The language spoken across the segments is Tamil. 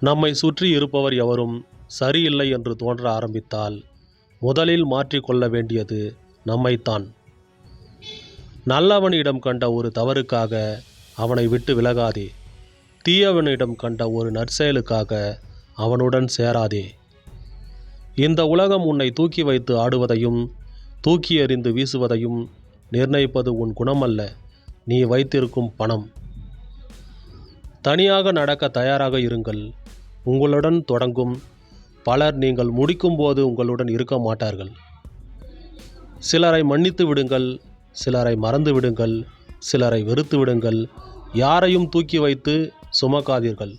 நம்மை சுற்றி இருப்பவர் எவரும் சரியில்லை என்று தோன்ற ஆரம்பித்தால் முதலில் மாற்றிக்கொள்ள வேண்டியது நம்மைத்தான். நல்லவனிடம் கண்ட ஒரு தவறுக்காக அவனை விட்டு விலகாதே. தீயவனிடம் கண்ட ஒரு நற்செயலுக்காக அவனுடன் சேராதே. இந்த உலகம் உன்னை தூக்கி வைத்து ஆடுவதையும் தூக்கி எறிந்து வீசுவதையும் நிர்ணயிப்பது உன் குணமல்ல நீ வைத்திருக்கும் பணம். தனியாக நடக்க தயாராக இருங்கள். உங்களுடன் தொடங்கும் பலர் நீங்கள் முடிக்கும்போது உங்களுடன் இருக்க மாட்டார்கள். சிலரை மன்னித்து விடுங்கள் சிலரை மறந்து விடுங்கள் சிலரை வெறுத்து விடுங்கள் யாரையும் தூக்கி வைத்து சுமக்காதீர்கள்.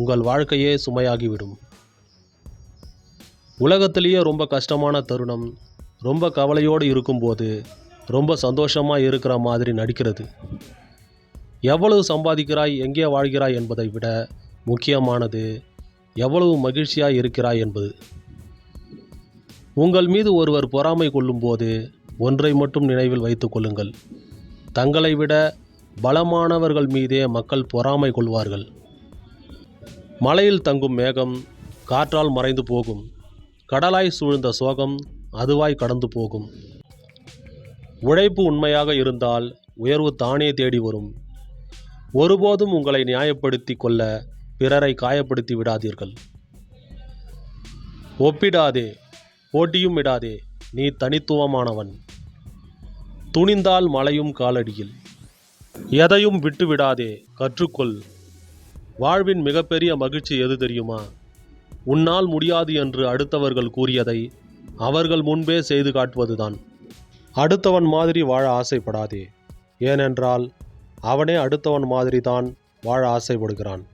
உங்கள் வாழ்க்கையே சுமையாகிவிடும். உலகத்திலேயே ரொம்ப கஷ்டமான தருணம் ரொம்ப கவலையோடு இருக்கும்போது ரொம்ப சந்தோஷமாக இருக்கிற மாதிரி நடிக்கிறது. எவ்வளவு சம்பாதிக்கிறாய் எங்கே வாழ்கிறாய் என்பதை விட முக்கியமானது எவ்வளவு மகிழ்ச்சியாக இருக்கிறாய் என்பது. உங்கள் மீது ஒருவர் பொறாமை கொள்ளும்போது ஒன்றை மட்டும் நினைவில் வைத்துக் கொள்ளுங்கள். தங்களை விட பலமானவர்கள் மீதே மக்கள் பொறாமை கொள்வார்கள். மலையில் தங்கும் மேகம் காற்றால் மறைந்து போகும். கடலாய் சூழ்ந்த சோகம் அதுவாய் கடந்து போகும். உழைப்பு உண்மையாக இருந்தால் உயர்வு தானே தேடி வரும். ஒருபோதும் உங்களை நியாயப்படுத்தி கொள்ள பிறரை காயப்படுத்தி விடாதீர்கள். ஒப்பிடாதே போட்டியும் விடாதே நீ தனித்துவமானவன். துணிந்தால் மலையும் காலடியில். எதையும் விட்டுவிடாதே கற்றுக்கொள். வாழ்வின் மிகப்பெரிய மகிழ்ச்சி எது தெரியுமா? உன்னால் முடியாது என்று அடுத்தவர்கள் கூறியதை அவர்கள் முன்பே செய்து காட்டுவதுதான். அடுத்தவன் மாதிரி வாழ ஆசைப்படாதே. ஏனென்றால் அவனே அடுத்தவன் மாதிரி தான் வாழ ஆசைப்படுகிறான்.